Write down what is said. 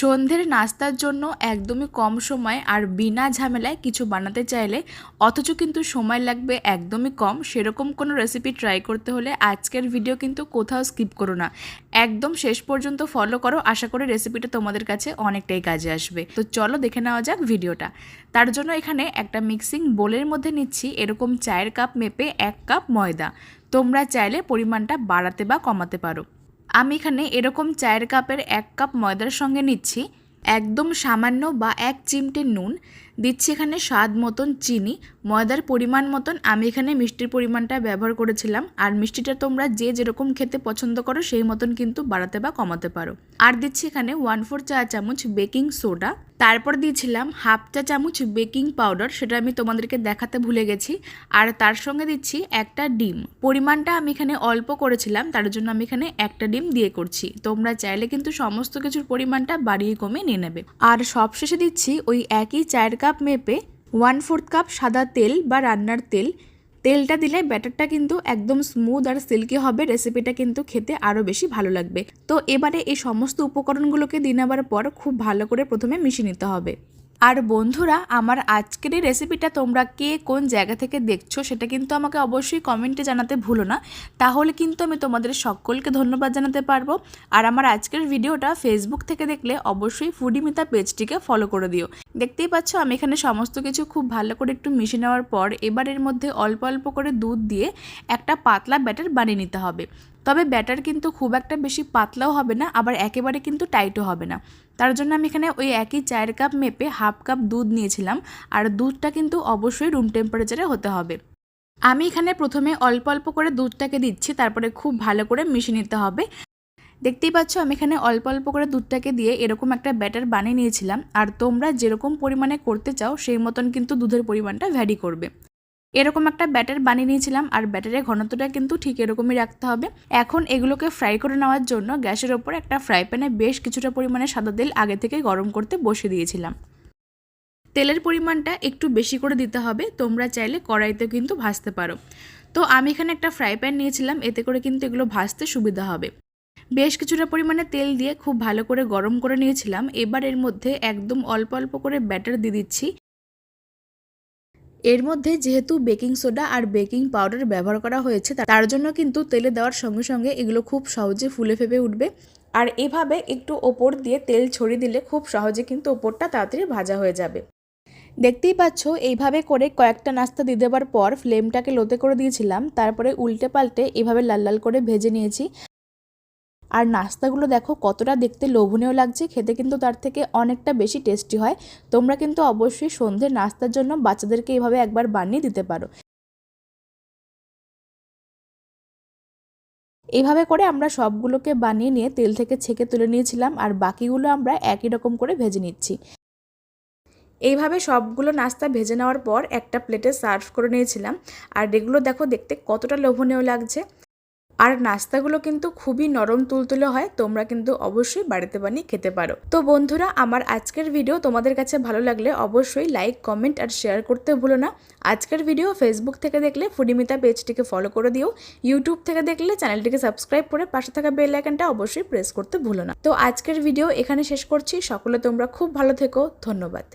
সন্ধ্যের নাস্তার জন্য একদমই কম সময় আর বিনা ঝামেলায় কিছু বানাতে চাইলে, অথচ কিন্তু সময় লাগবে একদমই কম, সেরকম কোনো রেসিপি ট্রাই করতে হলে আজকের ভিডিও কিন্তু কোথাও স্কিপ করো না। একদম শেষ পর্যন্ত ফলো করো, আশা করি রেসিপিটা তোমাদের কাছে অনেকটাই কাজে আসবে। তো চলো দেখে নেওয়া যাক ভিডিওটা তার জন্য এখানে একটা মিক্সিং বোলের মধ্যে নিচ্ছি এরকম চায়ের কাপ মেপে এক কাপ ময়দা। তোমরা চাইলে পরিমাণটা বাড়াতে বা কমাতে পারো। আমি এখানে এরকম চায়ের কাপের এক কাপ ময়দার সঙ্গে নিচ্ছি। একদম সামান্য বা এক চিমটে নুন। দিচ্ছি এখানে স্বাদ মতন চিনি। ময়দার পরিমাণ মতন আমি এখানে মিষ্টির পরিমাণটা ব্যবহার করেছিলাম। আর মিষ্টিটা তোমরা যে যেরকম খেতে পছন্দ করো সেই মতন কিন্তু বাড়াতে বা কমাতে পারো। আর দিচ্ছি এখানে ওয়ান ফোর চা চামচ বেকিং সোডা তারপর দিয়েছিলাম হাফ চা চামচ বেকিং পাউডার, সেটা আমি তোমাদেরকে দেখাতে ভুলে গেছি। আর তার সঙ্গে দিচ্ছি একটা ডিম। পরিমাণটা আমি এখানে অল্প করেছিলাম, তার জন্য আমি এখানে একটা ডিম দিয়ে করছি। তোমরা চাইলে কিন্তু সমস্ত কিছুর পরিমাণটা বাড়িয়ে কমে নিয়ে নেবে। আর সবশেষে দিচ্ছি ওই একই চায়ের কাপ মেপে ওয়ান ফোর্থ কাপ সাদা তেল বা রান্নার তেল। তেলটা দিলে ব্যাটারটা কিন্তু একদম স্মুথ আর সিল্কি হবে রেসিপিটা কিন্তু খেতে আরও বেশি ভালো লাগবে। তো এবারে এই সমস্ত উপকরণগুলোকে দিন আবার পর খুব ভালো করে প্রথমে মিশিয়ে নিতে হবে। আর বন্ধুরা, আমার আজকের এই রেসিপিটা তোমরা কে কোন জায়গা থেকে দেখছ সেটা কিন্তু আমাকে অবশ্যই কমেন্টে জানাতে ভুলো না। তাহলে কিন্তু আমি তোমাদের সকলকে ধন্যবাদ জানাতে পারব। আর আমার আজকের ভিডিওটা ফেসবুক থেকে দেখলে অবশ্যই ফুডিমিতা পেজটিকে ফলো করে দিও। দেখতেই পাচ্ছ, আমি এখানে সমস্ত কিছু খুব ভালো করে একটু মিশে নেওয়ার পর এবার এর মধ্যে অল্প অল্প করে দুধ দিয়ে একটা পাতলা ব্যাটার বানিয়ে নিতে হবে। তবে ব্যাটার কিন্তু খুব একটা বেশি পাতলাও হবে না, আবার একেবারে কিন্তু টাইটও হবে না। তার জন্য আমি এখানে ওই একই চায়ের কাপ মেপে হাফ কাপ দুধ নিয়েছিলাম, আর দুধটা কিন্তু অবশ্যই রুম টেম্পারেচারে হতে হবে। আমি এখানে প্রথমে অল্প অল্প করে দুধটাকে দিচ্ছি, তারপরে খুব ভালো করে মিশিয়ে নিতে হবে। দেখতেই পাচ্ছ আমি এখানে অল্প অল্প করে দুধটাকে দিয়ে এরকম একটা ব্যাটার বানিয়ে নিয়েছিলাম, আর তোমরা যেরকম পরিমাণে করতে চাও, সেই মতন কিন্তু দুধের পরিমাণটা ভ্যারি করবে। এরকম একটা ব্যাটার বানিয়ে নিয়েছিলাম, আর ব্যাটারের ঘনত্বটা কিন্তু ঠিক এরকমই রাখতে হবে। এখন এগুলোকে ফ্রাই করে নেওয়ার জন্য গ্যাসের ওপর একটা ফ্রাই প্যানে বেশ কিছুটা পরিমাণে সাদা তেল আগে থেকে গরম করতে বসে দিয়েছিলাম। তেলের পরিমাণটা একটু বেশি করে দিতে হবে, তোমরা চাইলে কড়াইতেও কিন্তু ভাজতে পারো। তো আমি এখানে একটা ফ্রাই প্যান নিয়েছিলাম, এতে করে কিন্তু এগুলো ভাজতে সুবিধা হবে। বেশ কিছুটা পরিমাণে তেল দিয়ে খুব ভালো করে গরম করে নিয়েছিলাম। এবার এর মধ্যে একদম অল্প অল্প করে ব্যাটার দিয়ে দিচ্ছি। এর মধ্যে যেহেতু বেকিং সোডা আর বেকিং পাউডার ব্যবহার করা হয়েছে তার জন্য কিন্তু তেলে দেওয়ার সঙ্গে সঙ্গে এগুলো খুব সহজে ফুলে ফেপে উঠবে। আর এভাবে একটু ওপর দিয়ে তেল ছড়িয়ে দিলে খুব সহজে কিন্তু ওপরটা তাড়াতাড়ি ভাজা হয়ে যাবে। দেখতেই পাচ্ছ, এইভাবে করে কয়েকটা নাস্তা দিয়ে দেওয়ার পর, ফ্লেমটাকে লোতে করে দিয়েছিলাম। তারপরে উল্টে পাল্টে এভাবে লাল লাল করে ভেজে নিয়েছি। আর নাস্তাগুলো দেখো কতটা দেখতে লোভনীয় লাগছে, খেতে কিন্তু তার থেকে অনেকটা বেশি টেস্টি হয়। তোমরা কিন্তু অবশ্যই সন্ধ্যের নাস্তার জন্য বাচ্চাদেরকে এইভাবে একবার বানিয়ে দিতে পারো। এইভাবে করে আমরা সবগুলোকে বানিয়ে নিয়ে তেল থেকে ছেঁকে তুলে নিয়েছিলাম আর বাকিগুলো আমরা একই রকম করে ভেজে নিচ্ছি। এইভাবে সবগুলো নাস্তা ভেজে নেওয়ার পর একটা প্লেটে সার্ভ করে নিয়েছিলাম। আর এগুলো দেখো দেখতে কতটা লোভনীয় লাগছে। আর নাস্তাগুলো কিন্তু খুবই নরম তুলতুলে হয়, তোমরা কিন্তু অবশ্যই বাড়িতে বানিয়ে খেতে পারো। তো বন্ধুরা, আমার আজকের ভিডিও তোমাদের কাছে ভালো লাগলে অবশ্যই লাইক কমেন্ট আর শেয়ার করতে ভুলো না। আজকের ভিডিও ফেসবুক থেকে দেখলে ফুডিমিতা পেজটিকে ফলো করে দিও। ইউটিউব থেকে দেখলে চ্যানেলটিকে সাবস্ক্রাইব করে পাশে থাকা বেল আইকনটা অবশ্যই প্রেস করতে ভুলো না। তো আজকের ভিডিও এখানে শেষ করছি। সকলে তোমরা খুব ভালো থেকো। ধন্যবাদ।